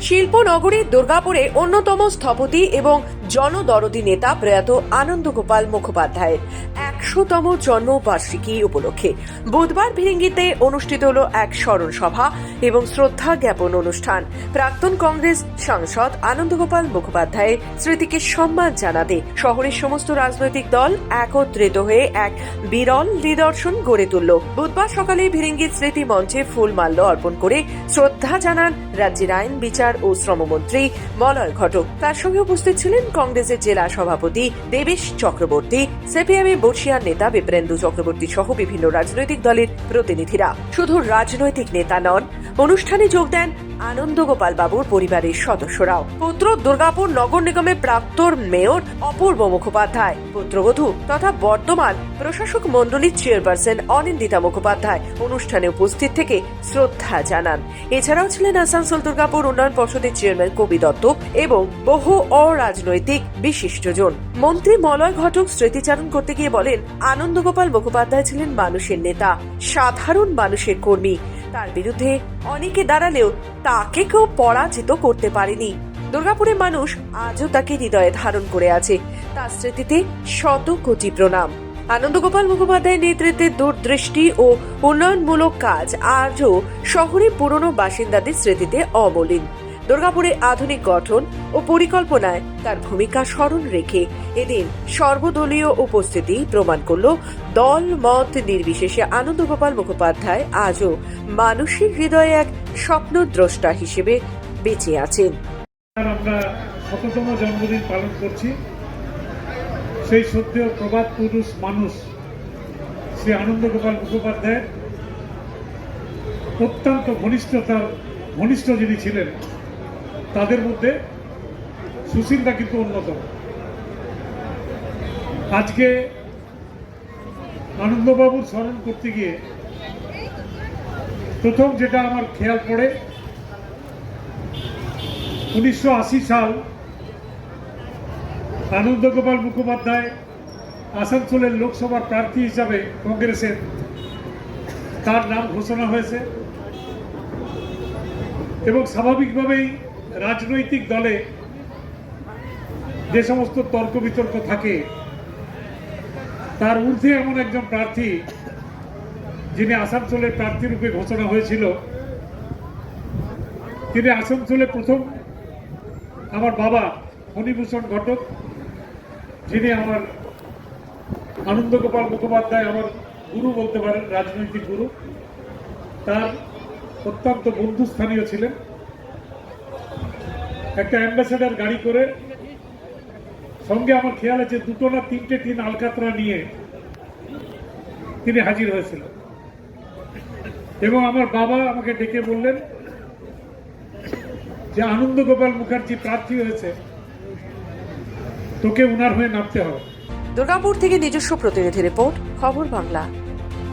শিল্পনগরী দুর্গাপুরে অন্যতম স্থপতি এবং জনদরদি নেতা প্রয়াত আনন্দ গোপাল মুখোপাধ্যায়ের একশোতম জন্মবার্ষিকী উপলক্ষে বুধবার ভিরিঙ্গিতে অনুষ্ঠিত হল এক স্মরণ সভা এবং শ্রদ্ধা জ্ঞাপন অনুষ্ঠান। প্রাক্তন কংগ্রেস সাংসদ আনন্দগোপাল মুখোপাধ্যায়ের স্মৃতিকে সম্মান জানাতে শহরের সমস্ত রাজনৈতিক দল একত্রিত হয়ে এক বিরল নিদর্শন গড়ে তুলল। বুধবার সকালে ভিরিঙ্গির স্মৃতি মঞ্চে ফুলমাল্য অর্পণ করে শ্রদ্ধা জানান রাজ্যের আইন, বিচার ও শ্রমমন্ত্রী মলয় ঘটক। তার সঙ্গে উপস্থিত ছিলেন কংগ্রেসের জেলা সভাপতি দেবেশ চক্রবর্তী, সিপিএমের বর্ষিয়ার নেতা বিপ্রেন্দু চক্রবর্তী সহ বিভিন্ন রাজনৈতিক দলের প্রতিনিধিরা। শুধু রাজনৈতিক নেতা নন, অনুষ্ঠানে যোগ দেন আনন্দগোপাল বাবুর পরিবারের সদস্যরাও। পুত্র দুর্গাপুর নগর নিগমের প্রাক্তন মেয়র অপূর্ব মুখোপাধ্যায়, পুত্রবধূ তথা বর্তমান প্রশাসক মণ্ডলীর চেয়ারপারসন অনিন্দিতা মুখোপাধ্যায় অনুষ্ঠানে উপস্থিত থেকে শ্রদ্ধা জানান। এছাড়াও ছিলেন আসানসোল দুর্গাপুর উন্নয়ন পর্ষদের চেয়ারম্যান কবি দত্ত এবং বহু অরাজনৈতিক বিশিষ্টজন। মন্ত্রী মলয় ঘটক স্মৃতিচারণ করতে গিয়ে বলেন, আনন্দগোপাল মুখোপাধ্যায় ছিলেন মানুষের নেতা, সাধারণ মানুষের কর্মী। তার বিরুদ্ধে অনেকে দাঁড়ালেও তাকে কেউ পরাজিত করতে পারেনি। দুর্গাপুরের মানুষ আজও তাকে হৃদয়ে ধারণ করে আছে। তার স্মৃতিতে শত কোটি প্রণাম। আনন্দগোপাল মুখোপাধ্যায়ের নেতৃত্বে দূরদৃষ্টি ও উন্নয়নমূলক কাজ আজও শহরের পুরনো বাসিন্দাদের স্মৃতিতে অবলীন দুর্গাপুরে আধুনিক গঠন ও পরিকল্পনায় তার ভূমিকা স্মরণ রেখে এদিন সর্বদলীয় উপস্থিতি প্রমাণ করল দল মত নির্বিশেষে আনন্দগোপাল মুখোপাধ্যায় আজও মানুষের হৃদয়ে এক স্বপ্নদ্রষ্টা হিসেবে বেঁচে আছেন। শততম জন্মদিন পালন করছি। সেই সত্যেও প্রবাদ পুরুষ মানুষ শ্রী আনন্দ গোপাল মুখোপাধ্যায় অত্যন্ত ঘনিষ্ঠতার, ঘনিষ্ঠ যিনি ছিলেন তাদের মধ্যে সুশীলদা কিন্তু অন্যতম। আজকে আনন্দবাবুর স্মরণ করতে গিয়ে প্রথম যেটা আমার খেয়াল পড়ে, উনিশশো আশি সাল আনন্দগোপাল মুখোপাধ্যায় আসানসোলের লোকসভার প্রার্থী হিসাবে কংগ্রেসের তার নাম ঘোষণা হয়েছে এবং স্বাভাবিকভাবেই রাজনৈতিক দলে যে সমস্ত তর্ক বিতর্ক থাকে, তার ঊর্ধ্বে এমন একজন প্রার্থী যিনি আসানসোলের প্রার্থী রূপে ঘোষণা হয়েছিল, তিনি আসানসোলে প্রথম আমার বাবা ফণীভূষণ ঘটক, যিনি আমার আনন্দগোপাল মুখোপাধ্যায় আমার গুরু বলতে পারেন, রাজনৈতিক গুরু। তার অত্যন্ত বন্ধুস্থানীয় ছিলেন। একটা অ্যাম্বাসেডার গাড়ি করে, সঙ্গে আমার খেয়াল আছে দুটো না তিনটে টিন আলকাতরা নিয়ে তিনি হাজির হয়েছিল এবং আমার বাবা আমাকে ডেকে বললেন যে আনন্দ গোপাল মুখার্জি প্রার্থী হয়েছে, তোকে উনার হয়ে নামতে হবে। দুর্গাপুর থেকে নিজস্ব প্রতিনিধি রিপোর্ট, খবর বাংলা।